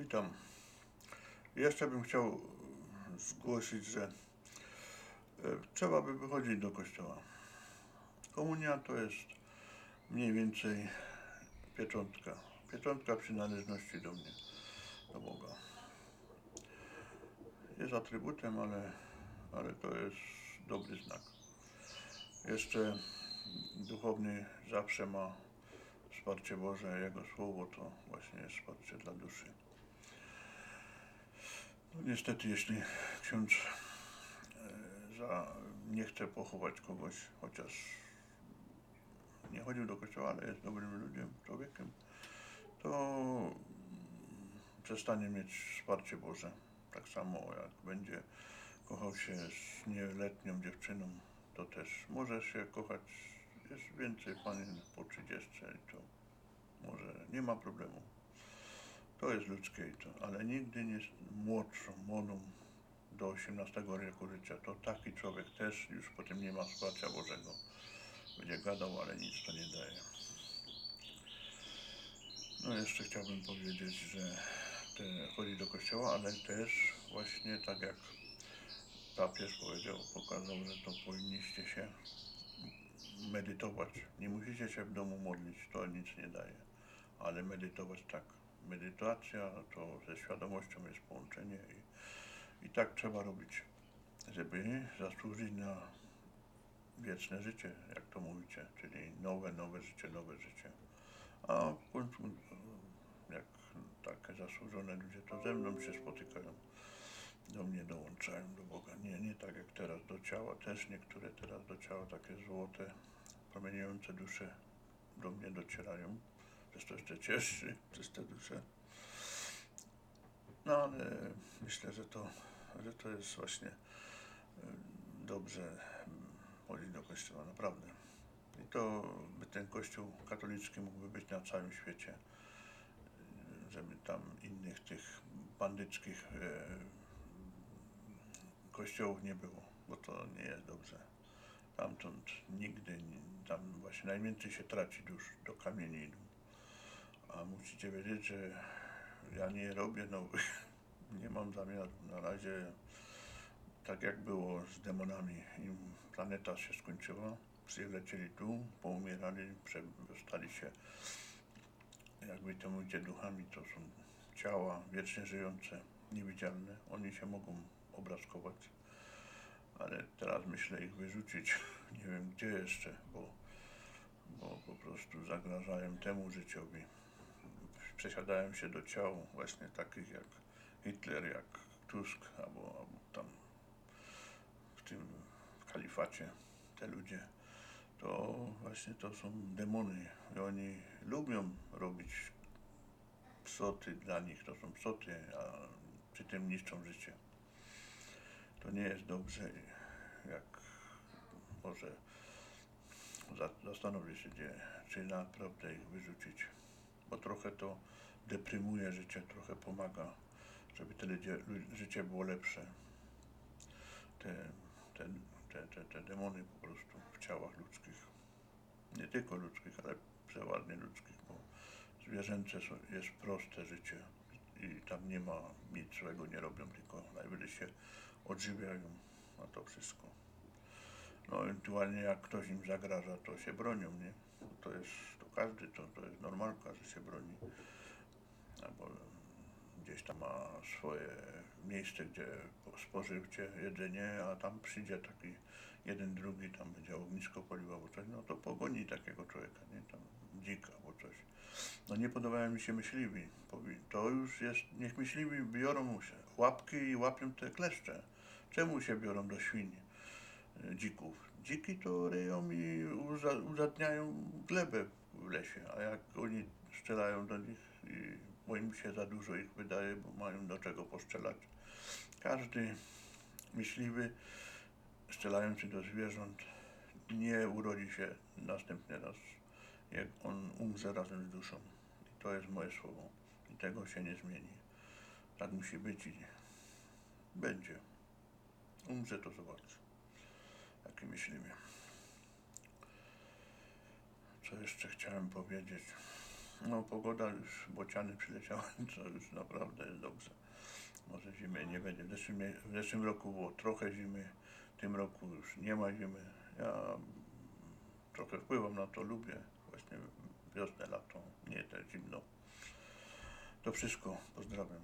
Witam. Jeszcze bym chciał zgłosić, że e, trzeba by wychodzić do kościoła. Komunia to jest mniej więcej pieczątka. Pieczątka przynależności do mnie, do Boga. Jest atrybutem, ale, ale to jest dobry znak. Jeszcze duchowny zawsze ma wsparcie Boże, Jego Słowo to właśnie jest wsparcie dla duszy. Niestety, jeśli ksiądz e, za, nie chce pochować kogoś, chociaż nie chodził do kościoła, ale jest dobrym ludziem, człowiekiem, to przestanie mieć wsparcie Boże. Tak samo jak będzie kochał się z nieletnią dziewczyną, to też może się kochać. Jest więcej panien po 30 i to może nie ma problemu. To jest ludzkie i to, ale nigdy nie jest młodszą, młodą do 18 roku życia. To taki człowiek też już potem nie ma wsparcia Bożego. Będzie gadał, ale nic to nie daje. No jeszcze chciałbym powiedzieć, że chodzi do kościoła, ale też właśnie tak jak papież powiedział, pokazał, że to powinniście się medytować. Nie musicie się w domu modlić, to nic nie daje, ale medytować tak. Medytacja to ze świadomością jest połączenie i, i tak trzeba robić, żeby zasłużyć na wieczne życie, jak to mówicie, czyli nowe, nowe życie, nowe życie. A w końcu, jak takie zasłużone ludzie, to ze mną się spotykają, do mnie dołączają do Boga. Nie, nie tak jak teraz do ciała, też niektóre teraz do ciała takie złote, promieniejące dusze do mnie docierają. To jeszcze cieszy przez te dusze. No ale myślę, że to, że to jest właśnie e, dobrze mm, chodzić do kościoła, naprawdę. I to by ten kościół katolicki mógłby być na całym świecie, e, żeby tam innych tych bandyckich e, kościołów nie było, bo to nie jest dobrze. Tamtąd nigdy, tam właśnie najwięcej się traci dusz, do kamieni. A musicie wiedzieć, że ja nie robię nowych, nie mam zamiaru. Na razie tak jak było z demonami, im planeta się skończyła, przylecieli tu, poumierali, stali się, jakby to mówicie, duchami, to są ciała wiecznie żyjące, niewidzialne. Oni się mogą obrazkować, ale teraz myślę ich wyrzucić, nie wiem gdzie jeszcze, bo, bo po prostu zagrażają temu życiowi. Przesiadają się do ciał właśnie takich jak Hitler, jak Tusk, albo, albo tam w tym kalifacie te ludzie, to właśnie to są demony i oni lubią robić psoty dla nich, to są psoty, a przy tym niszczą życie. To nie jest dobrze, jak może za- zastanowię się, gdzie, czy naprawdę ich wyrzucić, bo trochę to deprymuje życie, trochę pomaga, żeby te ludzie, lu- życie było lepsze. Te, te, te, te, te demony po prostu w ciałach ludzkich. Nie tylko ludzkich, ale przeważnie ludzkich, bo zwierzęce są, jest proste życie i tam nie ma nic złego, nie robią, tylko najwyżej się odżywiają, a to wszystko. No ewentualnie jak ktoś im zagraża, to się bronią, nie? To jest, to każdy, to, to jest normalka, że się broni. Albo gdzieś tam ma swoje miejsce, gdzie spożywcie, jedzenie, a tam przyjdzie taki jeden, drugi, tam będzie ognisko palił albo coś, no to pogoni takiego człowieka, nie? Tam dzika albo coś. No nie podobają mi się myśliwi. To już jest, niech myśliwi biorą się łapki i łapią te kleszcze. Czemu się biorą do świń, e, dzików? Dziki to ryją i uza- uzadniają glebę w lesie, a jak oni strzelają do nich i bo im się za dużo ich wydaje, bo mają do czego postrzelać. Każdy myśliwy strzelający do zwierząt nie urodzi się następny raz, jak on umrze razem z duszą. I to jest moje słowo. I tego się nie zmieni. Tak musi być i będzie. Umrze to zobacz. Jaki myśliwy. Co jeszcze chciałem powiedzieć? No pogoda już, bociany przyleciały, to już naprawdę jest dobrze. Może zimy nie będzie. W zeszłym, w zeszłym roku było trochę zimy, w tym roku już nie ma zimy. Ja trochę wpływam na to, lubię właśnie wiosnę, lato, nie te zimno. To wszystko, pozdrawiam.